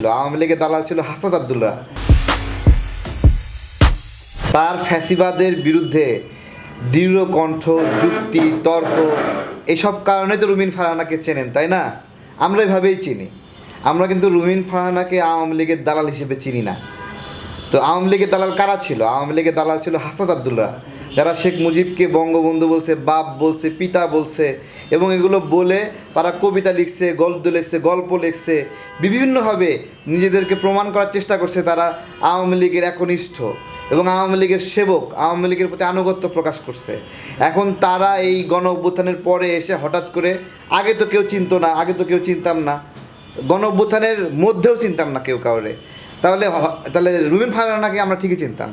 আওয়ামী লীগের দালাল ছিল হাসনাত আবদুল্লাহ। তার ফ্যাসিবাদের বিরুদ্ধে দৃঢ় কণ্ঠ, যুক্তি, তর্ক, এসব কারণে তো রুমিন ফারহানাকে চেনেন, তাই না? আমরা এভাবেই চিনি। আমরা কিন্তু রুমিন ফারহানাকে আওয়ামী লীগের দালাল হিসেবে চিনি না। তো আওয়ামী লীগের দালাল কারা ছিল? আওয়ামী লীগের দালাল ছিল হাসনাত আবদুল্লাহ। যারা শেখ মুজিবকে বঙ্গবন্ধু বলছে, বাপ বলছে, পিতা বলছে এবং এগুলো বলে তারা কবিতা লিখছে, গল্প লিখছে গল্প লিখছে, বিভিন্নভাবে নিজেদেরকে প্রমাণ করার চেষ্টা করছে তারা আওয়ামী লীগের একনিষ্ঠ এবং আওয়ামী লীগের সেবক, আওয়ামী লীগের প্রতি আনুগত্য প্রকাশ করছে। এখন তারা এই গণ অভ্যুত্থানের পরে এসে হঠাৎ করে, আগে তো কেউ চিনত না, আগে তো কেউ চিনতাম না, গণ অভ্যুত্থানের মধ্যেও চিনতাম না কেউ কাউরে। তাহলে তাহলে রুমিন ফারহানাকে আমরা ঠিকই চিনতাম।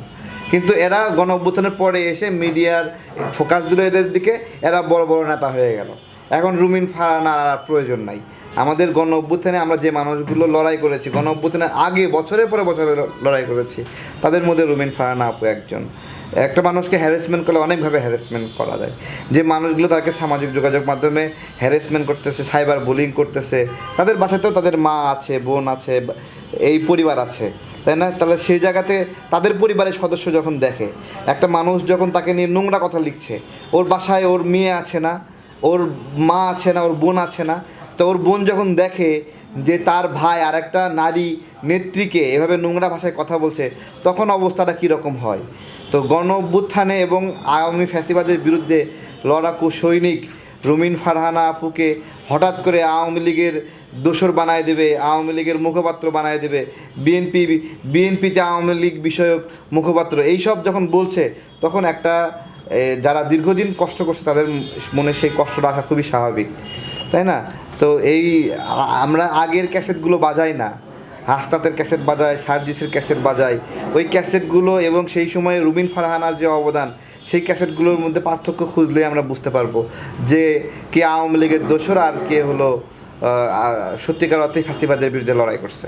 কিন্তু এরা গণ অভ্যুত্থানের পরে এসে মিডিয়ার ফোকাস দিল এদের দিকে, এরা বড় বড় নেতা হয়ে গেল। এখন রুমিন ফারহানার আর প্রয়োজন নাই। আমাদের গণ অভ্যুত্থানে আমরা যে মানুষগুলো লড়াই করেছি, গণ অভ্যুত্থানের আগে, বছরের পরে বছরে লড়াই করেছি, তাদের মধ্যে রুমিন ফারহানা আপু একজন। একটা মানুষকে হ্যারাসমেন্ট করলে অনেকভাবে হ্যারাসমেন্ট করা যায়। যে মানুষগুলো তাকে সামাজিক যোগাযোগ মাধ্যমে হ্যারাসমেন্ট করতেছে সাইবার বুলিং করতেছে, তাদের বাসাতেও তাদের মা আছে, বোন আছে এই পরিবার আছে। তাই না? তাহলে সেই জায়গাতে তাদের পরিবারের সদস্য যখন দেখে, একটা মানুষ যখন তাকে নিয়ে নোংরা কথা লিখছে, ওর বাসায় ওর মেয়ে আছে না, ওর মা আছে না, ওর বোন আছে না, তো ওর বোন যখন দেখে যে তার ভাই আর একটা নারী নেত্রীকে এভাবে নোংরা ভাষায় কথা বলছে, তখন অবস্থাটা কীরকম হয়? তো গণ অভ্যুত্থানে এবং আওয়ামী ফ্যাসিবাদের বিরুদ্ধে লড়াকু সৈনিক রুমিন ফারহানা আপুকে হঠাৎ করে আওয়ামী লীগের দোসর বানায় দেবে, আওয়ামী লীগের মুখপাত্র বানায় দেবে, বিএনপি, বিএনপিতে আওয়ামী লীগ বিষয়ক মুখপাত্র, এইসব যখন বলছে, তখন একটা যারা দীর্ঘদিন কষ্ট করছে তাদের মনে সেই কষ্ট রাখা খুবই স্বাভাবিক, তাই না? তো এই, আমরা আগের ক্যাসেটগুলো বাজাই না হাসনাতের ক্যাসেট বাজায়, সার্জিসের ক্যাসেট বাজায়, ওই ক্যাসেটগুলো এবং সেই সময়ে রুবিন ফারহানার যে অবদান সেই ক্যাসেটগুলোর মধ্যে পার্থক্য খুঁজলে আমরা বুঝতে পারব যে কে আওয়ামী লীগের দোসর আর কে হলো সত্যিকার অর্থে ফাঁসিবাদের বিরুদ্ধে লড়াই করছে।